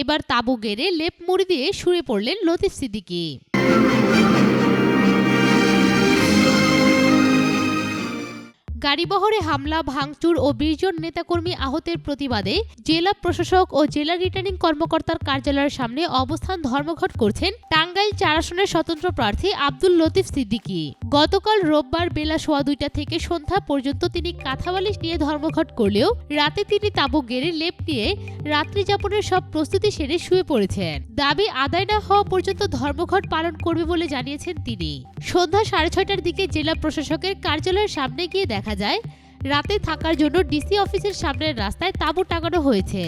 এবার তাবু গেড়ে লেপ মুড়ি দিয়ে শুয়ে পড়লেন লতিফ সিদ্দিকী। গাড়িবহরে হামলা, ভাঙচুর ও বিশজন নেতাকর্মী আহতের প্রতিবাদে জেলা প্রশাসক ও জেলা রিটার্নিং কর্মকর্তার কার্যালয়ের সামনে অবস্থান ধর্মঘট করছেন টাঙ্গাইল চার আসনের স্বতন্ত্র প্রার্থী আব্দুল লতিফ সিদ্দিকী। গতকাল রোববার বেলা সোয়া দুইটা থেকে সন্ধ্যা পর্যন্ত তিনি কাঁথাবালিশ নিয়ে ধর্মঘট করলেও রাতে তিনি তাবু গেড়ে লেপ নিয়ে রাত্রি যাপনের সব প্রস্তুতি সেরে শুয়ে পড়েছেন। দাবি আদায় না হওয়া পর্যন্ত ধর্মঘট পালন করবে বলে জানিয়েছেন তিনি। সন্ধ্যা সাড়ে ছয়টার দিকে জেলা প্রশাসকের কার্যালয়ের সামনে গিয়ে দেখা যায়। রাতে থাকার জন্য ডিসি অফিসের সামনের রাস্তায় তাঁবু টাঙানো হয়েছে।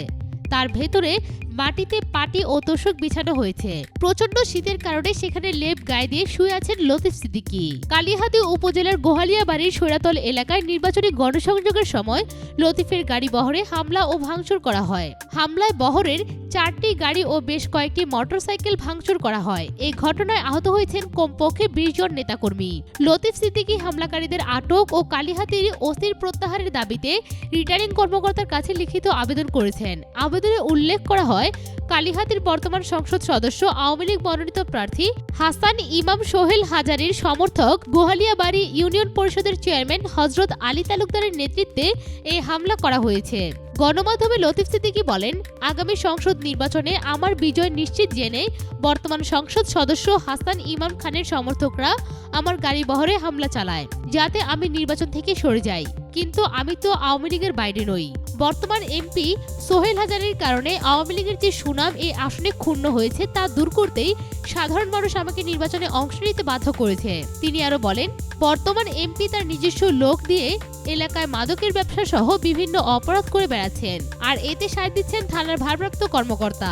তার ভেতরে মাটিতে পাটি ও তোষক বিছানো হয়েছে। প্রচণ্ড শীতের কারণে সেখানে লেপ গায়ে দিয়ে শুয়ে আছেন লতিফ সিদ্দিকী। কালিহাতি উপজেলার গোহালিয়া বাড়ির সৈরাতল এলাকায় নির্বাচনী গণসংযোগের সময় লতিফের গাড়ি বহরে হামলা ও ভাঙচুর করা হয়। হামলায় বহরের চারটি গাড়ি ও বেশ কয়েকটি মোটরসাইকেল ভাঙচুর করা হয়। এই ঘটনায় আহত হয়েছেন কমপক্ষে বিশ জন নেতাকর্মী। লতিফ সিদ্দিকী হামলাকারীদের আটক ও কালিহাতির অস্থির প্রত্যাহারের দাবিতে রিটার্নিং কর্মকর্তার কাছে লিখিত আবেদন করেছেন। আবেদনে উল্লেখ করা হয় কালিহাতির বর্তমান সংসদ সদস্য, আওয়ামী লীগ মনোনীত প্রার্থী হাসান ইমাম সোহেল হাজারির সমর্থক গোহালিয়াবাড়ি ইউনিয়ন পরিষদের চেয়ারম্যান হজরত আলী তালুকদারের নেতৃত্বে এই হামলা করা হয়েছে। গণমাধ্যমে লতিফ সিদ্দিকী বলেন, আগামী সংসদ নির্বাচনে আমার বিজয় নিশ্চিত জেনে বর্তমান সংসদ সদস্য হাসান ইমাম খানের সমর্থকরা আমার গাড়ি বহরে হামলা চালায়, যাতে আমি নির্বাচন থেকে সরে যাই। কিন্তু আমি তো আওয়ামী লীগের বাইরে নই। বর্তমান এমপি সোহেল হাজারের কারণে আওয়ামী লীগের যে সুনাম, এই আসনে ক্ষুণ্ণ হয়েছে, তা দূর করতেই সাধারণ মানুষ আমাকে নির্বাচনে অংশ নিতে বাধ্য করেছে। তিনি আরও বলেন, বর্তমান এমপি তার নিজস্ব লোক দিয়ে এলাকায় মাদকের ব্যবসা সহ বিভিন্ন অপরাধ করে বেড়াচ্ছেন আর এতে সায় দিচ্ছেন থানার ভারপ্রাপ্ত কর্মকর্তা।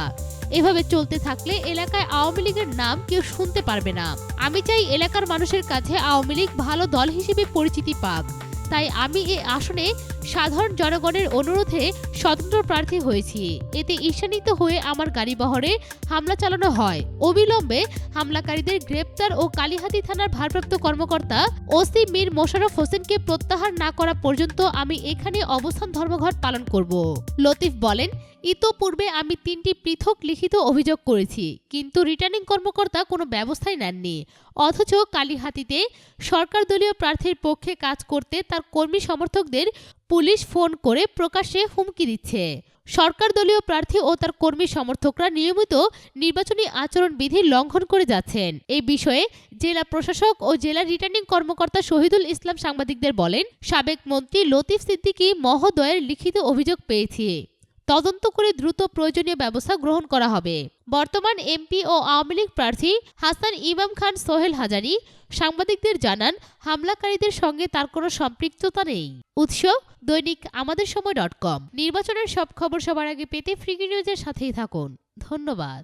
এভাবে চলতে থাকলে এলাকায় আওয়ামী লীগের নাম কেউ শুনতে পারবে না। আমি চাই এলাকার মানুষের কাছে আওয়ামী লীগ ভালো দল হিসেবে পরিচিতি পাক। তাই আমি এ আসনে সাধারণ জনগণের অনুরোধে স্বতন্ত্র প্রার্থী হয়েছি। এতে ঈর্ষান্বিত হয়ে আমার গাড়ি বহরে হামলা চালানো হয়। অবিলম্বে হামলাকারীদের গ্রেপ্তার ও কালীহাতি থানার ভারপ্রাপ্ত কর্মকর্তা ওসি মীর মোশাররফ হোসেনকে প্রত্যাহার না করা পর্যন্ত আমি এখানে অবস্থান ধর্মঘট পালন করব। লতিফ বলেন, ইতোপূর্বে আমি তিনটি পৃথক লিখিত অভিযোগ করেছি, কিন্তু রিটার্নিং কর্মকর্তা কোনো ব্যবস্থাই নেননি। অথচ কালীহাতিতে সরকার দলীয় প্রার্থীর পক্ষে কাজ করতে তার কর্মী সমর্থকদের পুলিশ ফোন করে প্রকাশ্যে হুমকি দিচ্ছে। সরকার দলীয় প্রার্থী ও তার কর্মী সমর্থকরা নিয়মিত নির্বাচনী আচরণবিধি লঙ্ঘন করে যাচ্ছেন। এই বিষয়ে জেলা প্রশাসক ও জেলা রিটার্নিং কর্মকর্তা শহীদুল ইসলাম সাংবাদিকদের বলেন, সাবেক মন্ত্রী লতিফ সিদ্দিকী মহোদয়ের লিখিত অভিযোগ পেয়েছি। তদন্ত করে দ্রুত প্রয়োজনীয় ব্যবস্থা গ্রহণ করা হবে। বর্তমান এমপি ও আওয়ামী লীগ প্রার্থী হাসান ইমাম খান সোহেল হাজারি সাংবাদিকদের জানান, হামলাকারীদের সঙ্গে তার কোনো সম্পৃক্ততা নেই। উৎস, দৈনিক আমাদের সময় ডট কম। নির্বাচনের সব খবর সবার আগে পেতে ফ্রিকি নিউজের সাথেই থাকুন। ধন্যবাদ।